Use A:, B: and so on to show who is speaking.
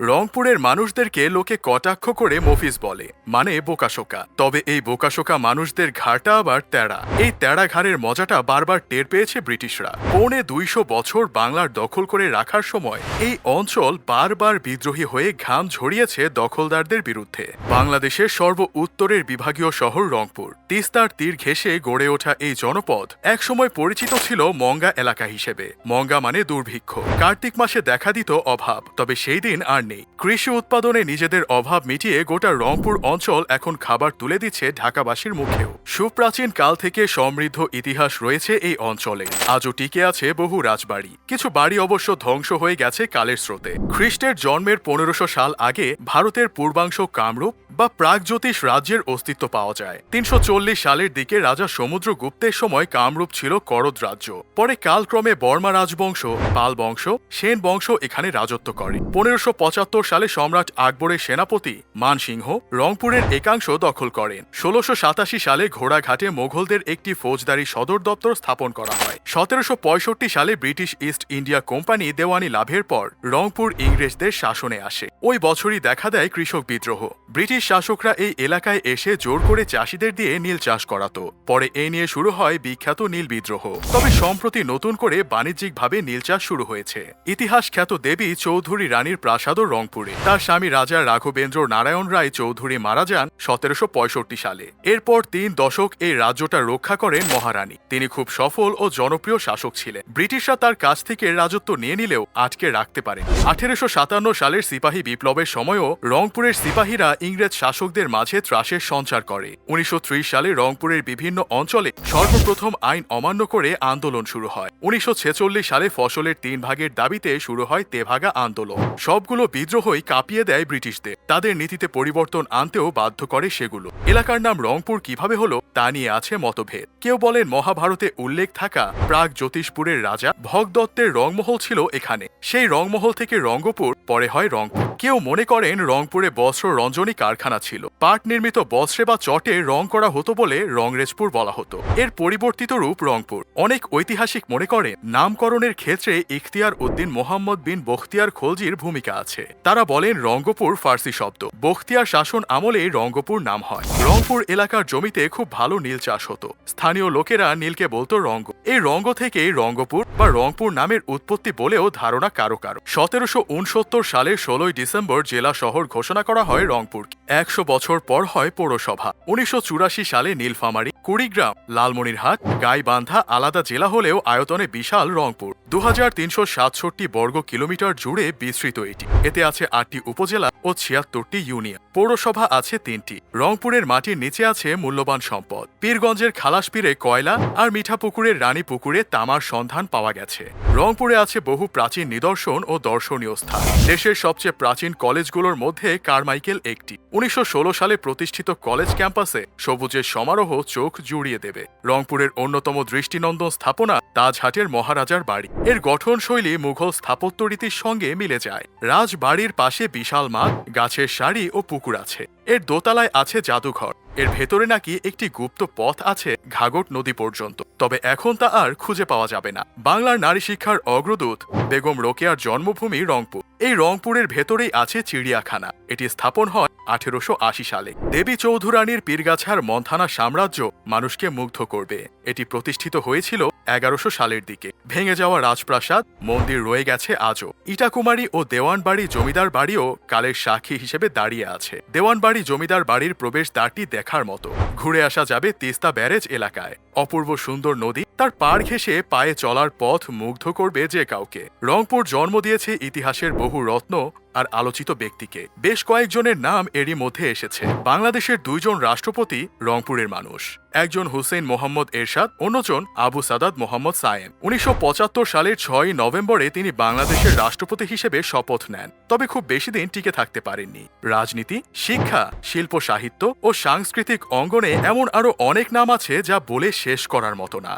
A: রংপুরের মানুষদেরকে লোকে কটাক্ষ করে মফিজ বলে মানে বোকাশোকা তবে এই বোকাশোকা মানুষদের ঘাড়টা আবার তেড়া এই তেড়া ঘাড়ের মজাটা বারবার টের পেয়েছে ব্রিটিশরা। পৌনে দুইশো বছর বাংলার দখল করে রাখার সময় এই অঞ্চল বারবার বিদ্রোহী হয়ে ঘাম ঝরিয়েছে দখলদারদের বিরুদ্ধে। বাংলাদেশের সর্ব উত্তরের বিভাগীয় শহর রংপুর। তিস্তার তীর ঘেঁষে গড়ে ওঠা এই জনপদ একসময় পরিচিত ছিল মঙ্গা এলাকা হিসেবে। মঙ্গা মানে দুর্ভিক্ষ। কার্তিক মাসে দেখা দিত অভাব, তবে সেই দিন আর নেই কৃষি উৎপাদনে নিজেদের অভাব মিটিয়ে গোটা রংপুর অঞ্চল এখন খাবার তুলে দিচ্ছে ঢাকাবাসীর মুখেও। সুপ্রাচীন কাল থেকে সমৃদ্ধ ইতিহাস রয়েছে এই অঞ্চলে। আজও টিকে আছে বহু রাজবাড়ি। কিছু বাড়ি অবশ্য ধ্বংস হয়ে গেছে কালের স্রোতে। খ্রিস্টের জন্মের পনেরোশো সাল আগে ভারতের পূর্বাংশ কামরূপ বা প্রাগজ্যোতিষ রাজ্যের অস্তিত্ব পাওয়া যায়। তিনশো চল্লিশ সালের দিকে রাজা সমুদ্রগুপ্তের সময় কামরূপ ছিল করদ রাজ্য। পরে কালক্রমে বর্মা রাজবংশ, পাল বংশ, সেন বংশ এখানে রাজত্ব করে। পনেরোশো পঁচাত্তর সালে সম্রাট আকবরের সেনাপতি মানসিংহ রংপুরের একাংশ দখল করেন। ষোলোশো সাতাশি সালে ঘোড়াঘাটে মোগলদের একটি ফৌজদারি সদর দপ্তর স্থাপন করা হয়। সতেরোশো পঁয়ষট্টি সালে ব্রিটিশ ইস্ট ইন্ডিয়া কোম্পানি দেওয়ানি লাভের পর রংপুর ইংরেজদের শাসনে আসে। ওই বছরই দেখা দেয় কৃষক বিদ্রোহ। ব্রিটিশ শাসকরা এই এলাকায় এসে জোর করে চাষিদের দিয়ে নীল চাষ করাতো। পরে এ নিয়ে শুরু হয় বিখ্যাত নীল বিদ্রোহ। তবে সম্প্রতি নতুন করে বাণিজ্যিকভাবে নীল চাষ শুরু হয়েছে। ইতিহাস খ্যাত দেবী চৌধুরী রানীর প্রাসাদও রংপুরে। তার স্বামী রাজা রাঘবেন্দ্র নারায়ণ রায় চৌধুরী মারা যান সতেরোশো পঁয়ষট্টি সালে। এরপর তিন দশক এই রাজ্যটা রক্ষা করেন মহারানী। তিনি খুব সফল ও জনপ্রিয় শাসক ছিলেন। ব্রিটিশরা তার কাছ থেকে রাজত্ব নিয়ে নিলেও আটকে রাখতে পারেন। আঠেরোশো সাতান্ন সালের সিপাহী বিপ্লবের সময়ও রংপুরের সিপাহীরা ইংরেজ শাসকদের মাঝে ত্রাসের সঞ্চার করে। উনিশশো ত্রিশ সালে রংপুরের বিভিন্ন অঞ্চলে সর্বপ্রথম আইন অমান্য করে আন্দোলন শুরু হয়। উনিশশো ছেচল্লিশ সালে ফসলের তিন ভাগের দাবিতে শুরু হয় তেভাগা আন্দোলন। সবগুলো বিদ্রোহই কাঁপিয়ে দেয় ব্রিটিশদের। তাদের নীতিতে পরিবর্তন আনতেও বাধ্য করে সেগুলো। এলাকার নাম রংপুর কীভাবে হলো, তা নিয়ে আছে মতভেদ। কেউ বলেন মহাভারতে উল্লেখ থাকা প্রাগ জ্যোতিষপুরের রাজা ভগদত্তের রংমহল ছিল এখানে। সেই রংমহল থেকে রঙ্গপুর, পরে হয় রংপুর। কেউ মনে করেন রংপুরে বস্ত্র রঞ্জনী কারখানা ছিল। পাট নির্মিত বস্ত্রে বা চটে রং করা হতো বলে রংরেজপুর বলা হতো। এর পরিবর্তিত রূপ রংপুর। অনেক ঐতিহাসিক মনে করেন, নামকরণের ক্ষেত্রে ইখতিয়ার উদ্দিন মোহাম্মদ বিন বখতিয়ার খলজির ভূমিকা আছে। তারা বলেন রঙ্গপুর ফার্সি শব্দ। বখতিয়ার শাসন আমলে রঙ্গপুর নাম হয়। রংপুর এলাকার জমিতে খুব ভালো নীল চাষ হতো। স্থানীয় লোকেরা নীলকে বলতো রঙ্গ। এই রঙ্গ থেকে রঙ্গপুর বা রংপুর নামের উৎপত্তি বলেও ধারণা কারও কারও। সতেরোশো উনসত্তর সালের ষোলোই ডিসেম্বর জেলা শহর ঘোষণা করা হয় রংপুর। একশো বছর পর হয় পৌরসভা। উনিশশো চুরাশি সালে নীলফামারী কুড়িগ্রাম, লালমনিরহাট, গাইবান্ধা আলাদা জেলা হলেও আয়তনে বিশাল রংপুর। দু হাজার তিনশো সাতষট্টি বর্গ কিলোমিটার জুড়ে বিস্তৃত এটি। এতে আছে আটটি উপজেলা ও ছিয়াত্তরটি ইউনিয়ন। পৌরসভা আছে তিনটি। রংপুরের মাটির নিচে আছে মূল্যবান সম্পদ। পীরগঞ্জের খালাসপীরে কয়লা আর মিঠাপুকুরের রানী পুকুরে তামার সন্ধান পাওয়া গেছে। রংপুরে আছে বহু প্রাচীন নিদর্শন ও দর্শনীয় স্থান। দেশের সবচেয়ে প্রাচীন কলেজগুলোর মধ্যে কারমাইকেল একটি। উনিশশো ষোলো সালে প্রতিষ্ঠিত কলেজ ক্যাম্পাসে সবুজের সমারোহ চোখ জুড়িয়ে দেবে। রংপুরের অন্যতম দৃষ্টিনন্দন স্থাপনা তাজহাটের মহারাজার বাড়ি। এর গঠনশৈলী মুঘল স্থাপত্য রীতির সঙ্গে মিলে যায়। রাজবাড়ির পাশে বিশাল মাঠ, গাছের সারি ও পুকুর আছে। এর দোতলায় আছে জাদুঘর। এর ভেতরে নাকি একটি গুপ্ত পথ আছে ঘাগট নদী পর্যন্ত। তবে এখন তা আর খুঁজে পাওয়া যাবে না। বাংলার নারী শিক্ষার অগ্রদূত বেগম রোকেয়ার জন্মভূমি রংপুর। এই রংপুরের ভেতরেই আছে চিড়িয়াখানা। এটি স্থাপন হয় আঠেরোশো আশি সালে। দেবী চৌধুরানীর পীরগাছার মন্থানা সাম্রাজ্য মানুষকে মুগ্ধ করবে। এটি প্রতিষ্ঠিত হয়েছিল এগারোশো সালের দিকে। ভেঙে যাওয়া রাজপ্রাসাদ, মন্দির রয়ে গেছে আজও। ইটাকুমারী ও দেওয়ানবাড়ি জমিদার বাড়িও কালের সাক্ষী হিসেবে দাঁড়িয়ে আছে। দেওয়ানবাড়ি জমিদার বাড়ির প্রবেশ দ্বারটি দেখার মতো। ঘুরে আসা যাবে তিস্তা ব্যারেজ এলাকায়। অপূর্ব সুন্দর নদী, তার পাড় ঘেঁষে পায়ে চলার পথ মুগ্ধ করবে যে কাউকে। রংপুর জন্ম দিয়েছে ইতিহাসের বহু রত্ন আর আলোচিত ব্যক্তিকে। বেশ কয়েকজনের নাম এরই মধ্যে এসেছে। বাংলাদেশের দুইজন রাষ্ট্রপতি রংপুরের মানুষ। একজন হুসেন মোহাম্মদ এরশাদ, অন্যজন আবু সাদাত মোহাম্মদ সায়েম। উনিশশো পঁচাত্তর সালের ছয় নভেম্বরে তিনি বাংলাদেশের রাষ্ট্রপতি হিসেবে শপথ নেন, তবে খুব বেশি দিন টিকে থাকতে পারেননি। রাজনীতি, শিক্ষা, শিল্প সাহিত্য ও সাংস্কৃতিক অঙ্গনে এমন আরও অনেক নাম আছে যা বলে শেষ করার মতো না।